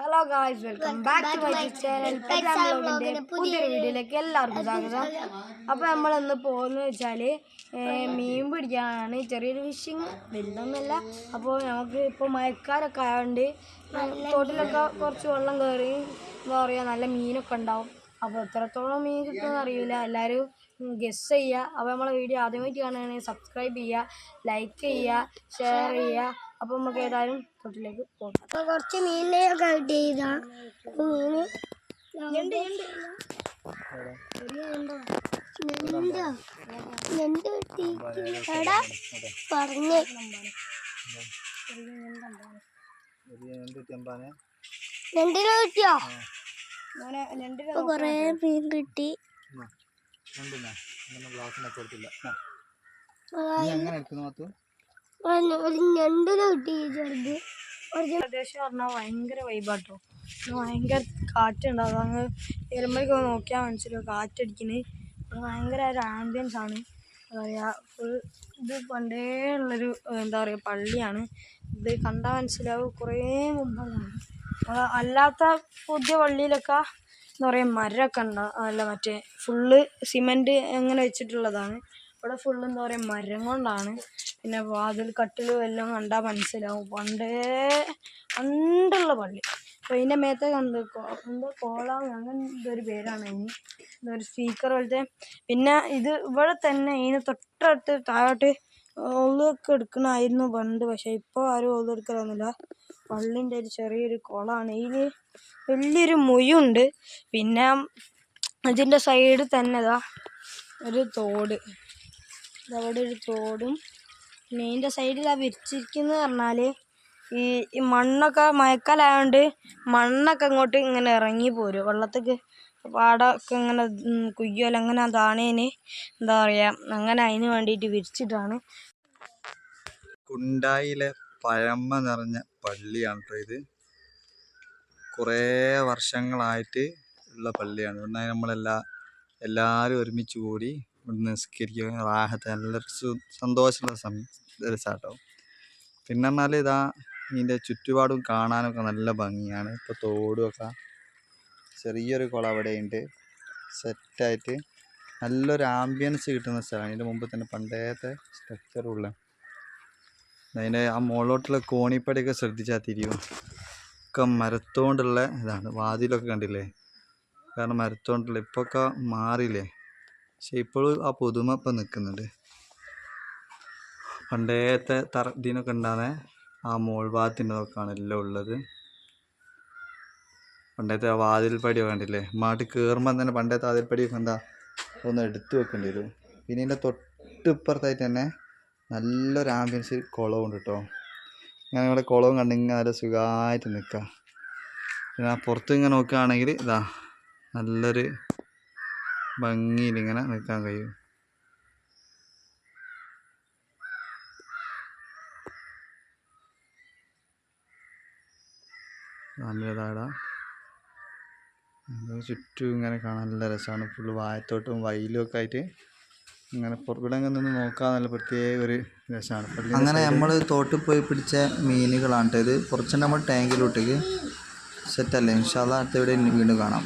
Hello guys welcome back to my channel ബ്ലോഗിന്റെ പുതിയൊരു വീഡിയോയിലേക്ക് എല്ലാവർക്കും സ്വാഗതം. അപ്പോൾ നമ്മൾ ഇന്ന് പോകുന്നത് വെച്ചാൽ മീൻ പിടിക്കാനാണ്. ചെറിയൊരു ഫിഷിങ് വലുതൊന്നുമല്ല അപ്പോൾ നമുക്ക് ഇപ്പോൾ മഴക്കാരൊക്കെ ആയതുകൊണ്ട് തോട്ടിലൊക്കെ കുറച്ച് വെള്ളം കയറി എന്താ പറയുക നല്ല മീനൊക്കെ ഉണ്ടാവും. അപ്പോൾ എത്രത്തോളം മീൻ കിട്ടുമെന്ന് അറിയില്ല എല്ലാവരും ഗസ് ചെയ്യുക അപ്പോൾ നമ്മളെ വീഡിയോ ആദ്യമായിട്ട് കാണുകയാണെങ്കിൽ സബ്സ്ക്രൈബ് ചെയ്യുക ലൈക്ക് ചെയ്യുക ഷെയർ ചെയ്യുക അപ്പോൾ നമുക്ക് ഏതായാലും തൊട്ടിലേക്ക് പോകാം. കുറച്ച് മീനിനെയൊക്കെ കിട്ടി എടാ പറഞ്ഞേ. ഞണ്ടിനെ കിട്ടിയോ കൊറേ മീൻ ഇപ്പൊ കൊറേ മീൻ കിട്ടി ഒരു ഞണ്ടിനെ കിട്ടി ചെറുത്. കുറച്ച് പ്രദേശം പറഞ്ഞാൽ ഭയങ്കര വൈബാട്ടോ ഭയങ്കര കാറ്റുണ്ടാവും അങ്ങ് എരുമ്പൊക്കെ നോക്കിയാൽ മനസ്സിലോ കാറ്റടിക്കുന്നത് ഭയങ്കര ഒരു ആംബിയൻസ് ആണ്. എന്താ പറയുക ഫുൾ ഇത് പണ്ടേ ഉള്ളൊരു എന്താ പറയുക പള്ളിയാണ്. ഇത് കണ്ടാൽ മനസ്സിലാവും കുറേ മുമ്പുള്ളതാണ്. അല്ലാത്ത പുതിയ പള്ളിയിലൊക്കെ എന്താ പറയുക മരമൊക്കെ ഉണ്ടാവും അല്ല മറ്റേ ഫുള്ള് സിമെന്റ് അങ്ങനെ വെച്ചിട്ടുള്ളതാണ്. ഇവിടെ ഫുള്ള് എന്താ പറയുക മരം കൊണ്ടാണ്. പിന്നെ വാതിൽ കട്ടിലും എല്ലാം കണ്ടാൽ മനസ്സിലാവും. പണ്ടേ പണ്ടുള്ള പള്ളി. അപ്പോൾ ഇതിന്റെ മേത്തെ കണ്ട് എന്താ കോളാം? അങ്ങനെ എന്തൊരു പേരാണ് അതിന്. ഇതൊരു സ്പീക്കർ പോലത്തെ. പിന്നെ ഇത് ഇവിടെ തന്നെ ഇതിന് തൊട്ടടുത്ത് താഴോട്ട് ഒളിയൊക്കെ എടുക്കണമായിരുന്നു പണ്ട്. പക്ഷേ ഇപ്പോൾ ആരും ഒളി പള്ളിന്റെ ഒരു ചെറിയൊരു കുളമാണ് ഇതിൽ വലിയൊരു മുയുണ്ട്. പിന്നെ അതിന്റെ സൈഡിൽ തന്നെ ഇതാ ഒരു തോട്. ഇതവിടെ ഒരു തോടും. പിന്നെ ഇതിന്റെ സൈഡിൽ ആ വിരിച്ചിരിക്കുന്നത് പറഞ്ഞാൽ ഈ ഈ മണ്ണൊക്കെ മഴക്കാലമായതുകൊണ്ട് മണ്ണൊക്കെ അങ്ങോട്ട് ഇങ്ങനെ ഇറങ്ങി പോരും. വെള്ളത്തേക്ക് പാടമൊക്കെ ഇങ്ങനെ കുയ്യോല അങ്ങനെ അതാണേന് എന്താ പറയുക അങ്ങനെ അതിന് വേണ്ടിയിട്ട് വിരിച്ചിട്ടാണ്. കുണ്ടായിലെ പഴമ നിറഞ്ഞ പള്ളിയാണ് കേട്ടോ ഇത്. കുറേ വർഷങ്ങളായിട്ട് ഉള്ള പള്ളിയാണ്. ഇവിടെ നമ്മളെല്ലാ എല്ലാവരും ഒരുമിച്ച് കൂടി ഇവിടെ നിസ്കരിക്കുക റാഹത്ത് നല്ല സന്തോഷമുള്ള സമയം രസമാട്ടോ പിന്നെ പറഞ്ഞാൽ ഇതാ ഇതിന്റെ ചുറ്റുപാടും കാണാനൊക്കെ നല്ല ഭംഗിയാണ്. ഇപ്പോൾ തോടുമൊക്കെ ചെറിയൊരു കുളം അവിടെയുണ്ട്. സെറ്റായിട്ട് നല്ലൊരു ആംബിയൻസ് കിട്ടുന്ന സ്ഥലമാണ്. ഇതിന്റെ മുമ്പ് തന്നെ പണ്ടേത്തെ സ്ട്രക്ചറുള്ള അതിന്റെ ആ മുകളിലോട്ടുള്ള കോണിപ്പടിയൊക്കെ ശ്രദ്ധിച്ചാൽ തിരിയും. ഒക്കെ മരത്തോണ്ടുള്ള ഇതാണ്. വാതിലൊക്കെ കണ്ടില്ലേ? കാരണം മരത്തോണ്ടുള്ള ഇപ്പൊക്കെ മാറിയില്ലേ? പക്ഷെ ഇപ്പോഴും ആ പുതുമ ഇപ്പം നിൽക്കുന്നുണ്ട്. പണ്ടേത്തെ തറ ഇതിനൊക്കെ ഉണ്ടാകുന്ന ആ മോൾ ഭാഗത്തിന്റെതൊക്കെയാണ് എല്ലാം ഉള്ളത്. പണ്ടത്തെ ആ വാതിൽപ്പടി കണ്ടില്ലേ? മാട്ടി കയറുമ്പം തന്നെ പണ്ടത്തെ വാതിൽപ്പടിയൊക്കെ എന്താ? ഒന്ന് എടുത്തു വെക്കേണ്ടി വരും. പിന്നെ ഇതിന്റെ തൊട്ടിപ്പുറത്തായിട്ട് തന്നെ നല്ലൊരു ആംബിയൻസ് കുളമുണ്ട് കേട്ടോ ഞാൻ ഇവിടെ കുളവും കണ്ടെങ്കിൽ ഇങ്ങനെ നല്ല സുഖമായിട്ട് നിൽക്കാം പിന്നെ ആ പുറത്ത് ഇങ്ങനെ നോക്കുകയാണെങ്കിൽ ഇതാ നല്ലൊരു ഭംഗിയിൽ ഇങ്ങനെ നിൽക്കാൻ കഴിയും. നല്ലതാടാ ചുറ്റും ഇങ്ങനെ കാണാൻ നല്ല രസമാണ്. ഫുള്ള് വായത്തോട്ടും വയലും ഒക്കെ ആയിട്ട് ഇങ്ങനെ ഇവിടെ നിന്ന് നോക്കാൻ നല്ല പ്രത്യേക ഒരു രസമാണ്. അങ്ങനെ നമ്മൾ തോട്ടിൽ പോയി പിടിച്ച മീനുകളാണ് ഇത്. കുറച്ച് നമ്മൾ ടാങ്കിലോട്ടേക്ക് സെറ്റല്ലേ ഇൻഷാല്ല അടുത്ത വീട് വീണ്ടും കാണാം.